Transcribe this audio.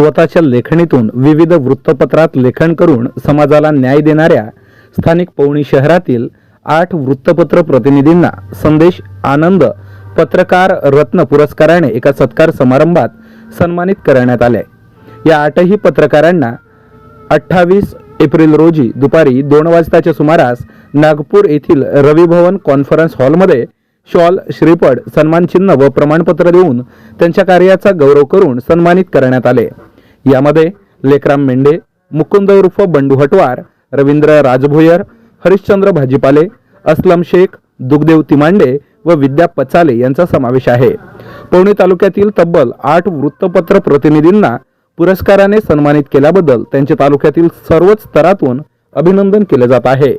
स्वतःच्या लेखणीतून विविध वृत्तपत्रात लेखन करून समाजाला न्याय देणाऱ्या स्थानिक पवणी शहरातील आठ वृत्तपत्र प्रतिनिधींना संदेश आनंद पत्रकार रत्न पुरस्काराने एका सत्कार समारंभात सन्मानित करण्यात आले. या आठही पत्रकारांना अठ्ठावीस एप्रिल रोजी दुपारी दोन वाजताच्या सुमारास नागपूर येथील रविभवन कॉन्फरन्स हॉलमध्ये शॉल श्रीपड सन्मानचिन्ह व प्रमाणपत्र देऊन त्यांच्या कार्याचा गौरव करून सन्मानित करण्यात आले. यामध्ये लेकराम मेंढे मुकुंद उर्फ बंडू हटवार रवींद्र राजभोयर हरिश्चंद्र भाजीपाले असलम शेख दुग्देव तिमांडे व विद्या पचाले यांचा समावेश आहे. पवनी तालुक्यातील तब्बल आठ वृत्तपत्र प्रतिनिधींना पुरस्काराने सन्मानित केल्याबद्दल त्यांचे तालुक्यातील सर्वच स्तरातून अभिनंदन केले जात आहे.